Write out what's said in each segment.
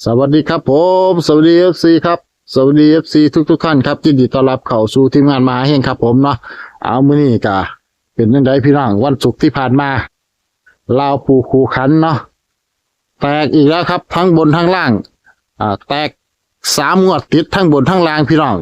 สวัสดีครับผม สวัสดีเอฟซีครับ สวัสดีเอฟซีทุกทุกๆท่านครับยินดีต้อนรับเข้าสู่ทีมงานมหาเฮงครับผมเนาะเอามื้อนี้กะเป็นยังไงพี่น้องวันศุกร์ที่ผ่านมาลาวปูคูขันเนาะแตกอีกแล้วครับ ทั้งบนทั้งล่างอ่าแตกสามงวดติดทั้งบนทั้งล่างพี่น้อง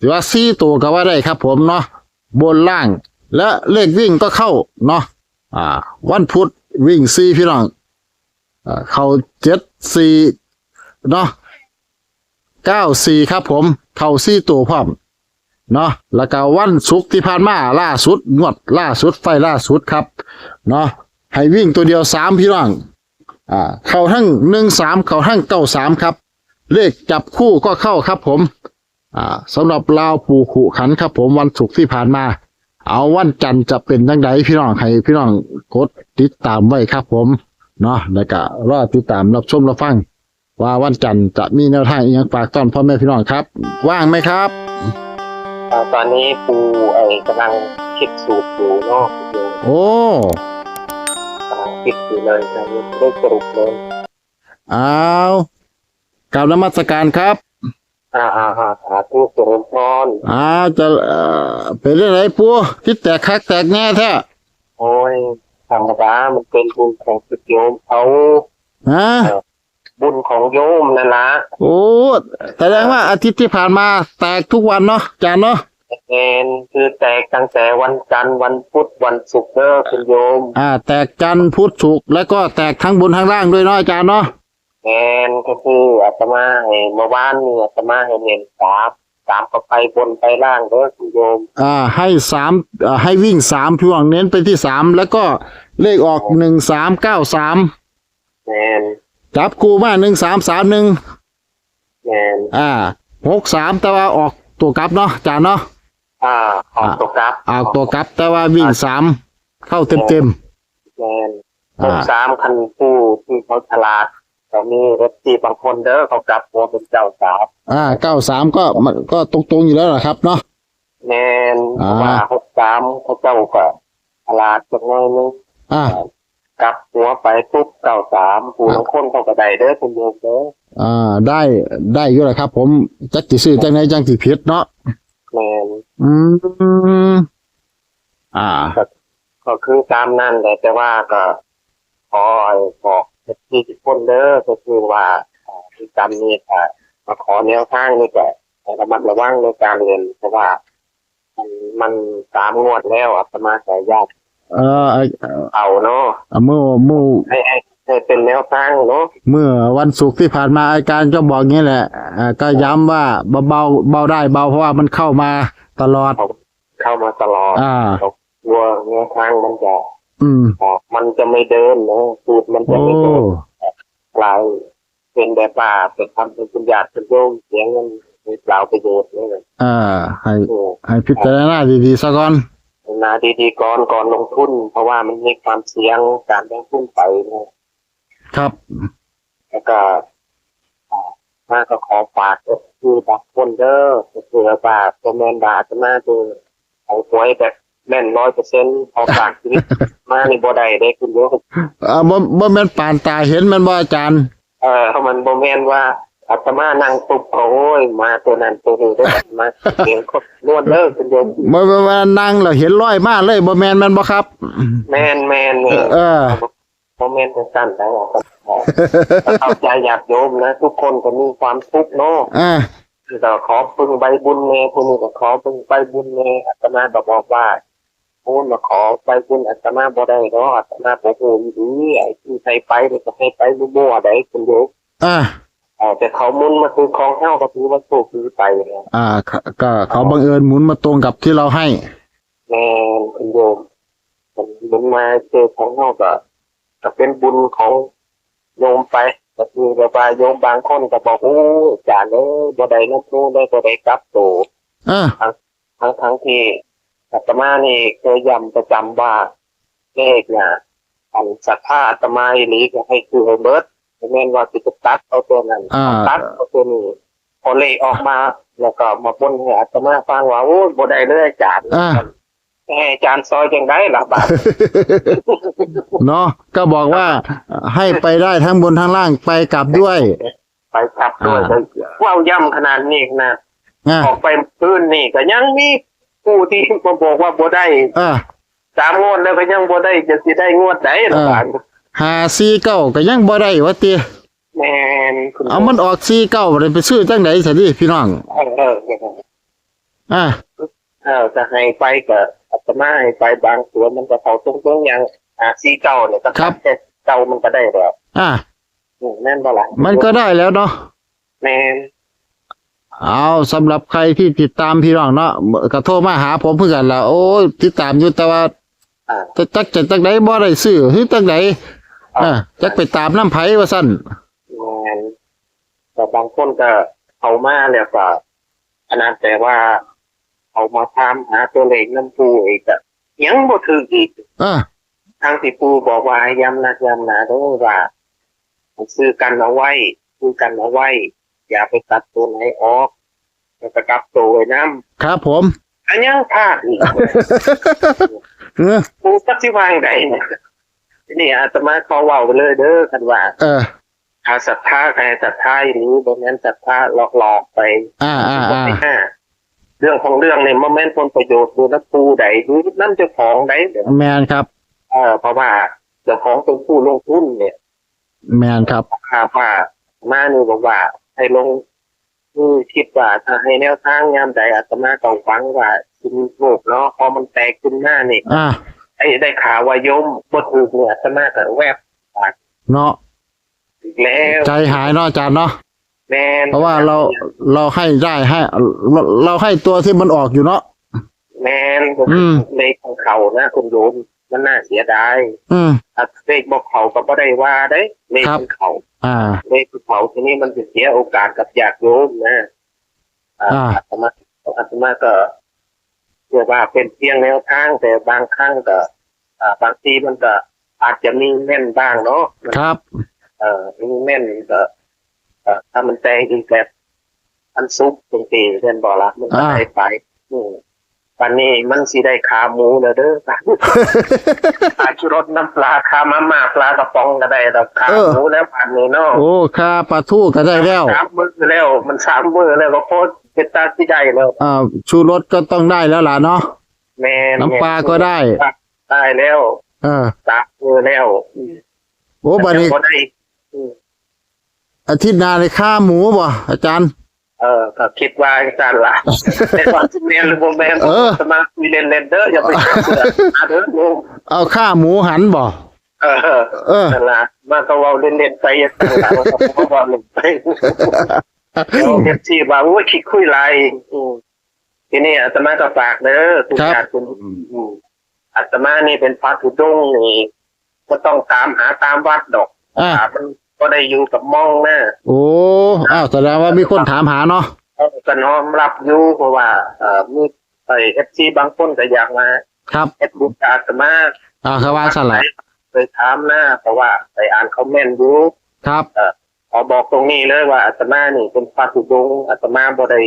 ถือว่าซี่ตัวก็ว่าได้ครับผมเนาะบนล่าง และเลขวิ่งก็เข้าเนาะอ่า วันพุธวิ่งซีพี่น้องอ่าเข้าเจ็ดสี่ เนาะเก้าสี่ครับผม เข้าสี่ตัวพร้อมเนาะแล้วก็วันศุกร์ที่ผ่านมาล่าสุดงวดล่าสุดไฟล่าสุดครับเนาะให้วิ่งตัวเดียวสามพี่น้องอ่าเข้าทั้งหนึ่งสามเข้าทั้งเก้าสามครับ เลขจับคู่ก็เข้าครับผมอ่าสำหรับลาวปูขุขันครับผมวันศุกร์ที่ผ่านมา เอาวันจันทร์จะเป็นยังไงพี่น้องให้พี่น้องกดติดตามไว้ครับผมเนาะแล้วก็รอติดตามรับชมรับฟัง ว่าวันจันทร์จะมีแนวทางอีกอย่างฝากต้อนพ่อแม่พี่น้องครับ ว่างไหมครับอ่าตอนนี้ปูไอ้กำลังคิดสูตรอยู่เนาะอยู่โอ้กำลังคิดอยู่เลยนะยังไม่ได้สรุปเลยเอากราบนมัสการครับ อ่าอ่าอ่าสาธุเจริญพรอ้าวจะเอ่อเป็นเรื่องไรปูที่แตกคักแตกแง่แท้โอ้ยธรรมดามันเป็นบุญของสุดโยมเขาฮะ บุญของโยมนั่นละโอ้แสดงว่าอาทิตย์ที่ผ่านมาแตกทุกวันเนาะจานเนาะแอนคือแตกตั้งแต่วันจันทร์วันพุธวันศุกร์เด้อคุณโยม อ่า แตกจันทร์พุธศุกร์แล้วก็แตกทั้งบนทั้งล่างด้วยเนาะอาจารย์เนาะแอนก็คืออาตมาให้เมื่อวานนี่อาตมาให้เน้นสามสามก็ไปบนไปล่างเด้อคุณโยม อ่า ให้สามอ่าให้วิ่งสามช่วงเน้นไปที่สามแล้วก็เลขออกหนึ่งสามเก้าสามแอน จับกูมาหนึ่งสามสามหนึ่งแอนอ่าหกสามแต่ว่าออกตัวกลับเนาะจานเนาะอ่าออกตัวกลับออกตัวกลับ แต่ว่าวิ่งสามเข้าเต็มเต็มแมนๆอ่าสามคันผู้ที่เขาฉลาดเขามีรถตีบางคนเด้อเขากลับหัวเป็นเจ้าสาวอ่าเก้าสามก็มันก็ตรงๆอยู่แล้วล่ะครับเนาะแมนอ่าเพราะว่าหกสามเขาเจ้าก็ฉลาดจักหน้อยนึงอ่า กลับหัวไปปุ๊บเก้าสามผู้บางคนเขาก็ได้เด้อคุณโยมเด้ออ่า ได้ได้อยู่แหละครับ ผมจักจิซื้อจังไหนจังสิผิดเนาะแมนอืมอ่าก็คือตามนั้นแหละแต่ว่าก็ขอไอ้บอกที่ทุกคนเด้อก็คือว่าอ่าที่จำนี่ค่ะมาขอแนวทางนี่ก็ให้ระมัดระวังในการเรียนเพราะว่ามันมันสามงวดแล้วอาตมาสายญาติ เออไอ้เอาเนาะอ่าเมื่อเมื่อให้ให้ให้เป็นแนวทางเนาะเมื่อวันศุกร์ที่ผ่านมาอาจารย์ก็บอกงี้แหละอ่าก็ย้ำว่าเบาเบาเบาได้เบาเพราะว่ามันเข้ามาตลอด เข้ามาตลอดอ่ากลัวแนวทางมันจะอืมออกมันจะไม่เดินนะสูตรมันจะโอ้ไม่เดินกลายเป็นแบบว่าเป็นทำเป็นคุณญาติเป็นโยมเสียงเงินมีเปล่าประโยชน์นี่เลยอ่าให้โอ้ให้พิจารณาดีๆซะก่อน นาดีๆก่อนก่อนลงทุน เพราะว่ามันมีความเสี่ยงการลงทุนไปนะครับ แล้วก็อ่ามาก็ขอฝากก็คือบักคนเด้อก็คือว่าตัวแมนบาจะมาดูเอาหวยแบบแม่นร้อยเปอร์เซ็นต์พอฝากชีวิตมาในบ่ได้ได้คุณโยมอ่าบ่บ่แม่นปานตาเห็นแมันบ่อาจารย์ เออเขามันโมเมนว่า อาตมานั่งปุ๊บโอ้ยมาตัวนั้นตัวนี้ได้อมาเสียงคนนวดเลิกคุณโยมบ่บ่ว่านั่งแล้วเห็นรอยมาเลยบ่แม่นแมันบ่ครับ แมนแมนนี่เออโมเมนต์สั้นๆแล้วก็เข้าใจอยากโยมนะ ทุกคนก็มีความทุกข์เนาะอ่าก็ขอพึ่งใบบุญเนคุณนี่ก็ขอพึ่งใบบุญเนอาตมาก็บอกว่าพูดมาขอใบบุญอาตมาบ่ได้เนาะอาตมาบอกโอ้ยดีไอ้ที่ใครไปเนี่ยก็ให้ไปมั่วๆได้คุณโยมอ่าเออแต่เขามุนมาคือของเฮ้าก็ถือว่าโชคดีไปเนี่ยอ่าก็ก็เขาบังเอิญหมุนมาตรงกับที่เราให้ แม่คุณโยมผมบุญมาเจอของเฮาก็ก็เป็นบุญของโยมไปก็คือแบบว่าโยมบางคนก็บอกโอ้จานเลยบ่ได้นับนู้นได้บ่ได้กลับโตอ่าทั้งทั้งที่อาตมานี่เคยย้ำประจำว่าเลขเนี่ยอันศรัทธาอาตมาอีหลีก็ให้คือให้เบิร์ด แม่นว่าสิจะตัดเอาตัวนั้นอ่า ตัดเอาตัวนี้พอเลขออกมาแล้วก็มาปนให้อาตมาฟังว่าโอ้บ่ได้เลยอาจารย์อ่า ให้อาจารย์ซอยจังได้ล่ะบาด เนาะก็บอกว่าให้ไปได้ทั้งบนทั้งล่างไปกลับด้วย ไปกลับด้วยอ่าว่าวย่ำขนาดนี้นะอ่าออกไปพื้นนี่ก็ยังมีผู้ที่มาบอกว่าบ่ได้อ่าสามงวดแล้วก็ยังบ่ได้จะสิได้งวดไหนล่ะเออบ้าน หาซีเก้าก็ยังบ่ได้วะเตียแม่นคุณเอามันออกซีเก้าเลยไปซื้อจังไหนสิดิพี่น้องเออเอออ่าเออจะให้ไปก็อาตมาให้ไปบางส่วนมันก็เขาตรงๆอย่างอ่าซีเก่าเนี่ยก็ตัดแต่เก่ามันก็ได้แล้วอ่าอืมแม่นบ่ล่ะมันก็ได้แล้วเนาะแม่นเอาสำหรับใครที่ติดตามพี่น้องเนาะก็โทรมาหาผมเพื่อกันละโอ้ยติดตามอยู่แต่ว่าอ่าจะจักจะจักไหนบ่ได้ซื้อหรือจักไหน อ่าจักไปตามน้ำไผว่าซั่นแม่นแต่บางคนก็เขามาแล้วก็อันนั้นแต่ว่าเขามาถามหาตัวเลขน้ำปูอีกอะยังบ่ถืออีกอ่าทางที่ปูบอกว่าให้ย้ำนักย้ำหนาเด้วยว่าซื้อกันเอาไว้ซื้อกันเอาไว้ อย่าไปตัดตัวไหนออกแล้วก็กลับตัวไว้น้ครับผมำอันยังพลาดอีกเออปูปัจจุบันใดเนี่ย นี่อาตมาขอเว่าไปเลยเด้อคันว่า เออถ้าศรัทธาใครศรัทธาอย่างนี้บนนั้นศรัทธาหลอกๆไป อ่าอ่าอ่าไม่น่าเรื่องของเรื่องเนี่ยมันแม่นผลประโยชน์ดูนักปูใดดูนั่นเจ้าของใดเดี๋ยวแมนครับ เออเพราะว่าเจ้าของเป็นผู้ลงทุนเนี่ย แมนครับครับว่ามานี่บอกว่าให้ลงนี่คิดว่าถ้าให้แนวทางยามใดอาตมาต้องฟังว่าคุณโลกเนาะพอมันแตกขึ้นหน้านี่อ่า ไอ้ได้ข่าวว่ายมบ่ถูกเนี่ยอาตมาก็แวบเนาะอีกแล้วใจหายเนาะอาจารย์เนาะแม่นเพราะว่าเราเราให้ได้ให้เราเราให้ตัวที่มันออกอยู่เนาะแม่นอืม เลขของเขานะคุณโยมมันน่าเสียดายอืม ถ้าเลขบอกเขาก็บ่ได้ว่าได้เลขของเขา อ่า เลขของเขาทีนี้มันจะเสียโอกาสกับญาติโยมนะอ่าอ่า อาตมาอาตมาก็ เรียกว่าเป็นเพียงแนวทางแต่บางครั้งก็อ่าบางทีมันก็อาจจะมีแม่นบ้างเนาะครับ เออมีแม่นก็เอ่อถ้ามันแตงอีกแบบอันซุปจริงๆเช่นบอกละมันก็อ่าได้ไปอืม ปันนี้มันสิได้ขาหมูแล้วเด้อขาชุรสน้ำปลาขามาม่าปลากระป๋องก็ได้แต่ขาหมูแล้วปันนี้เนาะโอ้ค่าปลาทูก็ได้แล้วสามมือแล้วมันสามมือแล้วก็โคตรเป็นตาที่ได้แล้วอ่าชูรสก็ต้องได้แล้วล่ะเนาะแม่น้ำปลาก็ได้ได้แล้วเออตามมือแล้ว โอ้บัดนี้แต่ก็ได้อืมอาทิตย์หน้าเลยค่าหมูบ่อาจารย์ เออก็คิดว่าจังซั่นล่ะแต่ว่าสิเรียนหรือบ่แม่นเออสมาคุยเล่นๆเด้ออย่าไปจับเสืออาเด้อโยมเอาค่าหมูหันบ่เออเออนั่นล่ะมาก็เว้าเล่นๆไปอย่างนั้นล่ะว่าก็เว้าเล่นไปเดี๋ยวเอฟซีว่าโอ้ยคิดคุยหลายอืมทีนี้อาตมาก็ฝากเด้อทุกครับญาติคุณอืมอาตมานี่เป็นพระธุดงค์นี่ก็ต้องตามหาตามวัดดอกอ่ามัน ก็ได้อยู่กับมองหน้าโอ้อ้าวแสดงว่ามีคนถามหาเนาะก็น้อมรับอยู่เพราะว่าเอ่อมีไอเอฟซีบางคนก็อยากมาครับเอฟบุกอาตมาอ่าเขาว่าสลับเคยถามหน้าเพราะว่าไปอ่านคอมเมนต์ดูครับขอบอกตรงนี้เลยว่าอาตมานี่เป็นพระธุดงค์อาตมาบ่ได้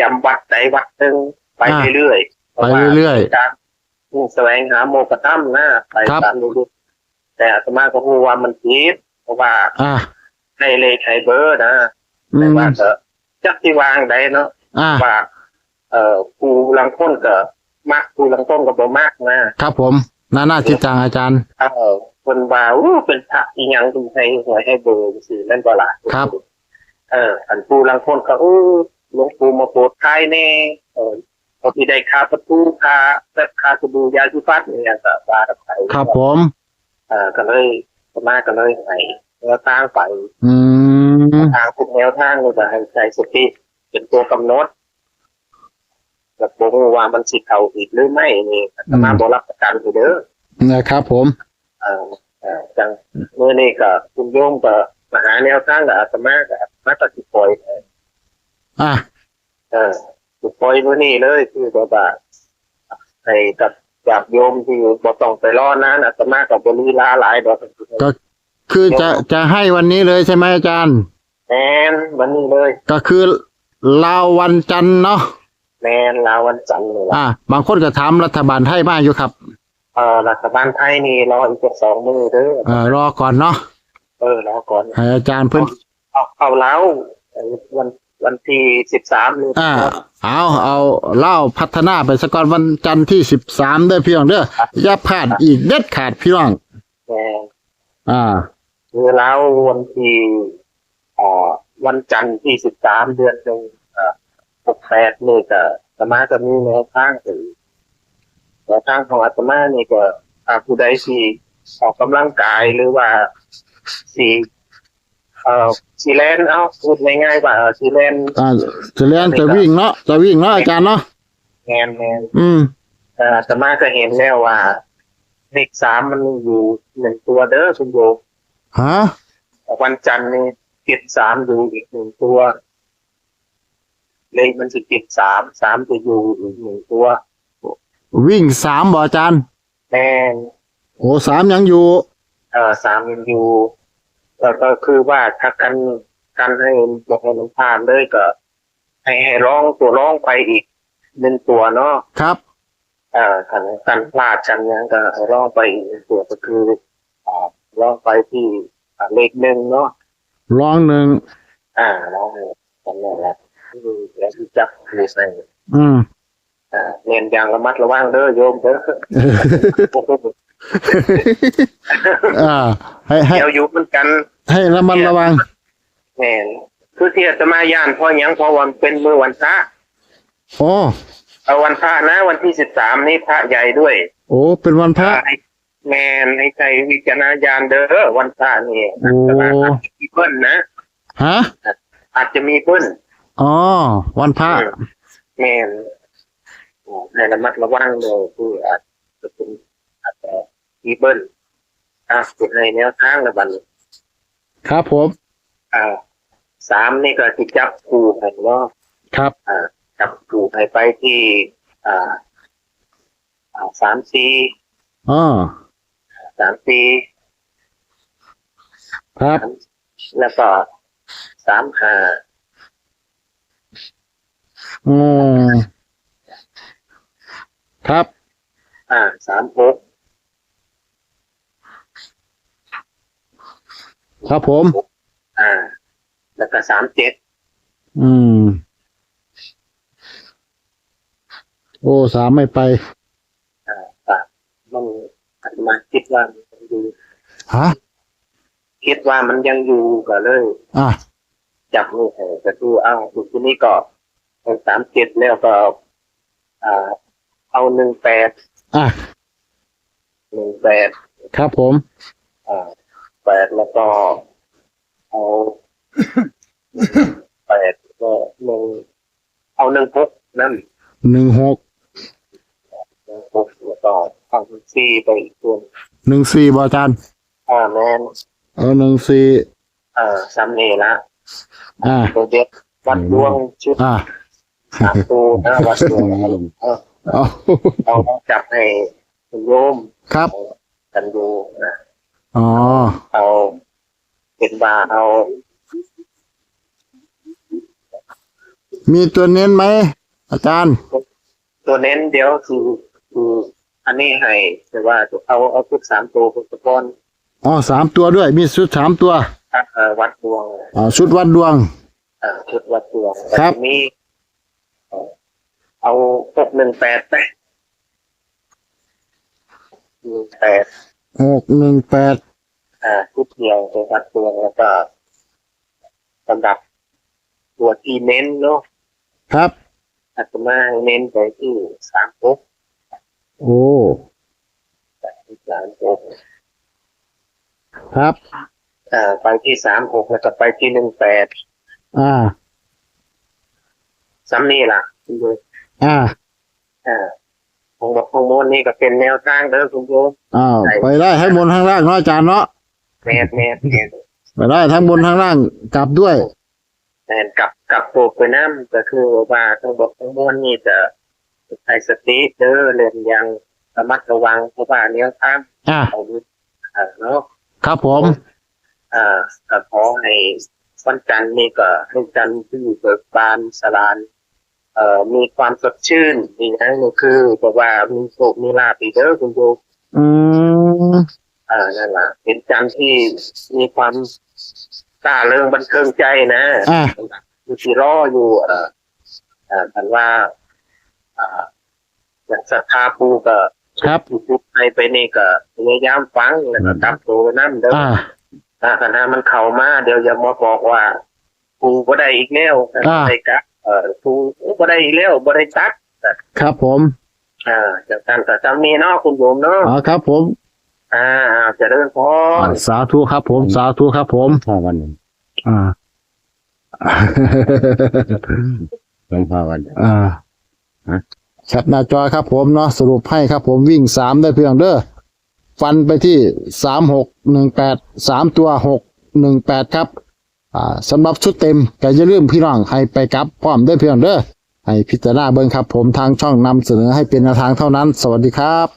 จำวัดใดวัดหนึ่งไปอ่าเรื่อยๆไปเรื่อยๆการแสวงหาโมกขธรรมนะไปครับตามดูแต่อาตมาก็รู้ว่ามันผิดเพ ราะว่าอ่าให้เลขให้เบอร์นะอืแต่มว่าก็จักที่วางใดเนาะอ่า ว่า เอ่อกูลังต้นก็มักกูลังต้นก็บ่มักนะครับผมนาหน้าทิศจังอาจารย์ เออคนว่าอู้เป็นพระอีหยังดูให้หวยให้เบอร์สินั่นบ่ล่ะครับ เอออันกูลังต้นก็อู้หลวงปู่มาโปรดทายแน่เออพอที่ได้ค่าประตูค่าแบบค่าสบู่ยาสีฟันเนี่ยก็ว่ากันไปครับผม เออก็เลยส มาก็เลยให้แนวทางไปอืมทางทุกแนวทางเลยจะให้ใจสติเป็นตัวกำหนดแล้วผมว่ามันสิเขาอีกหรือไม่นี่อาตมาบรับประกันอยู่เด้อนะครับ ผมเออเออจังเมื่อนี้ก็คุณโยมก็มาหาแนวทางกับอาตมากับอาตมาก็สิปล่อยอ่าเออสิปล่อยเมื่อนี้เลยคือแบบว่าให้กับ ญาติโยมที่บ่ต้องไปรอนานอาตมากับบริลาหลายดอกคือจะจะให้วันนี้เลยใช่ไหมอาจารย์แมนวันนี้เลย ก็คือลาววันจันทร์เนาะแมนลาวันจันทร์เลยล่ะอ่า บางคนก็ถามรัฐบาลไทยมาอยู่ครับเออรัฐบาลไทยนี่รออีกสักสองมือเด้อเอ่อรอก่อนเนาะเออรอก่อนให้อาจารย์เพิ่นเอเอาเอาแล้ววัน วันที่สิบสามนี่อ่าเอาเอาเล่าพัฒนาไปสกอนวันจันทร์ที่สิบสามเด้อพี่น้องเด้ออย่าพลาดอีกเด็ดขาดพี่น้องแหมอ่าคือแล้ววันที่อ่าวันจันทร์ที่สิบสามเดือนหนึ่งหกแปดนี่ก็อาตมาจะมีแนวทางถึงแนวทางของอาตมานี่ก็อ่าผู้ใดที่ออกกำลังกายหรือว่าสี เอ่อสีแลนเอาพูดง่ายๆว่าเอ่อสีแลนอ่าจะเรียนจะวิ่งเนาะจะวิ่งเนาะอาจารย์เนาะแงนแงนอืม เอ่ออาตมาก็เห็นแล้วว่าเลขสามมันอยู่หนึ่งตัวเด้อคุณโยมฮะ วันจันทร์นี่ติดสามอยู่อีกหนึ่งตัว เลขมันจะติดสามสามจะอยู่อีกหนึ่งตัว วิ่งสามบ่อาจารย์ แม่งโอ้สามยังอยู่ เอ่อสามยังอยู่ แล้วก็คือว่าถ้ากันกันให้บอกให้มันผ่านเลยก็ ให้ให้ร้องตัวร้องไปอีกหนึ่งตัวเนาะครับเอ่อกันกันพลาดกันยังก็ให้ร้องไปอีกหนึ่งตัวก็คืออ่าร้องไปที่อ่าเลขหนึ่งเนาะลองหนึ่งอ่าร้องกันนั่นแหละคือแล้วที่จับหูใส่อืมอ่าเน้นอย่างระมัดระวังเด้อโยมเด้ออ่า ให้ให้ เดี๋ยวอยู่เหมือนกันให้ระมัดระวัง แม่นคือที่อาตมาย่านเพราะหยังเพอวันเป็นมือวันพระโอ้เอาวันพระนะ วันที่สิบสามนี่พระใหญ่ด้วยโอ้เป็นวันพระ ให้แมนให้ใจวิจารณญาณเด้อวันพระนี่โอ้ อาตมาอาจจะมีเบิ้ลนะฮะอาจจะมีเบิ้ลอ๋อวันพระอืมแมนให้ระมัดระวังเลยคืออาจจะเป็นอาจจะมีเบิ้ล อะเป็นในแนวทางละบัดนครับผม อ่าสามนี่ก็ที่จับกูให้เนาะครับ อ่า จับกูให้ไปที่ อ่าอ่าสามสี่อ๋อสามสี่ครับ แล้วก็สามห้าอืมครับ อ่าสามหก ครับผม อ่า แล้วก็สามเจ็ดอืม โอ้สามไม่ไปอ่าสามมันอาตมาคิดว่ามันยังอยู่ฮะคิดว่ามันยังอยู่ก็เลย อะจับนี่ให้ก็ดูเอาดูที่นี่ก็เป็นสามเจ็ดแล้วก็ อ่า เอาหนึ่งแปดอะหนึ่งแปดครับผมอ่า แปดแล้วก็เอาแปดก็หนึ่งเอาหนึ่งหกนั่นหนึ่งหกหนึ่งหกแล้วก็เอาสี่ไปอีกตัวหนึ่งสี่บอาจารย์อ่าแมนเอาหนึ่งสี่อ่าซัมเน่ละอ่าตัวเด็กวัดดวงชุดอ่าสามตัวนะวัดดวงเออเอาเอาจับให้คุณโยมครับกันดูนะ อ๋อ เอาเป็นบาเอา มีตัวเน้นไหม อาจารย์ ตัวเน้นเดี๋ยวคือคืออันนี้ให้แต่ว่าเอาเอาทุกสามตัวเป็นตะกอนอ๋อสามตัวด้วย มีชุดสามตัวเอ่อวัดดวงอ๋อชุดวัดดวงเอ่อชุดวัดดวงครับแต่ทีนี้เอ่อเอาหกหนึ่งแปดไปหนึ่งแปด หกหนึ่งแปดอ่าชุดเดียวเป็นวัดดวงแล้วก็สำหรับตัวที่เน้นเนาะครับอาตมาเน้นไปที่สามหกโอ้สามหกครับอ่าไปที่สามหกแล้วก็ไปที่หนึ่งแปดอ่าซ้ำนี่ล่ะคุณโยมอ่าอ่า ของบอกของโมนนี่ก็เป็นแนวทางเด้อคุณโยมอ้าวไปได้ทั้งบนทั้งล่างเนาะอาจารย์เนาะแมนแมนแมนไปได้ทั้งบนทั้งล่างกลับด้วยแมนกับกับโปรไปน้ำก็คือว่าทั้งบอกทั้งมวลนี่จะใช้สติเด้อเรียนอยังระมัดระวังเพราะว่าแนวทางอ่าเอาดูอ่าเนาะครับผมอ่าก็ขอให้วันจันทร์นี่ก็ให้จันทร์ที่เบิกบานสลาน เอ่อมีความสดชื่นอีกนะก็คือแบบว่ามีโชคมีลาภอีกเด้อคุณโยมอืมอ่านั่นแหละเป็นจันทร์ที่มีความสตาเรื่องบันเทิงใจนะอ่าอยู่ที่รออยู่เอ่อเอ่อกันว่าอ่าอย่างศรัทธาปูก็ครับยูทูบให้ไปนี่ก็พยายามฟังแล้วก็ตับตัวนั่นเด้ออ่าถ้าคณะมันเข้ามาเดี๋ยวอย่ามาบอกว่าปูบ่ได้อีกแล้วอ่าได้กะเอ่อปูบ่ได้อีกแล้วบ่ได้ตัดครับผมอ่าจากการแต่จำนี้เนาะคุณโยมเนาะอ๋อครับ ผม อ่าอ่าเจะเริ่มพรสาธุครับ ผม สาธุครับ ผมพ่อวันหนึ่งอ่าหลวงพ่อวันอ่าแคปหน้าจอครับ ผมเนาะสรุปให้ครับ ผมวิ่งสามได้เพียงเด้อฟันไปที่สามหกหนึ่งแปดสามตัวหกหนึ่งแปดครับ อ่าสำหรับชุดเต็มก็อย่าลืมพี่น้องให้ไปกลับพร้อมได้เพียงเด้อให้พิจารณาเบิ่งครับ ผมทางช่องนำเสนอให้เป็นแนวทางเท่านั้น สวัสดีครับ